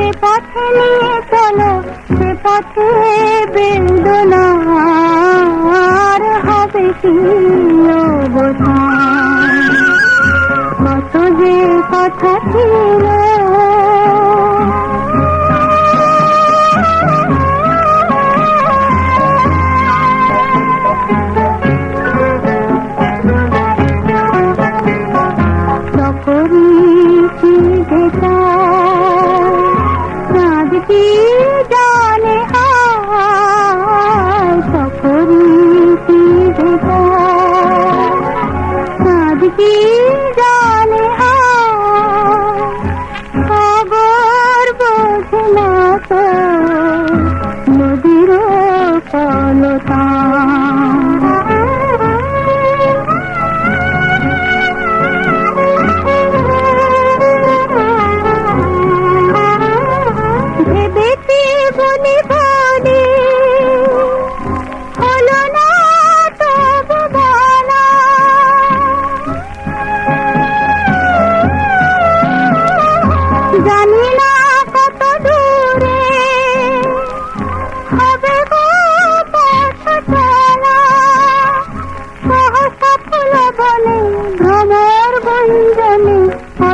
যে পথে নিয়ে চলো সে পথে আর হবে কি কত যে কথা ছিল होता देती बोली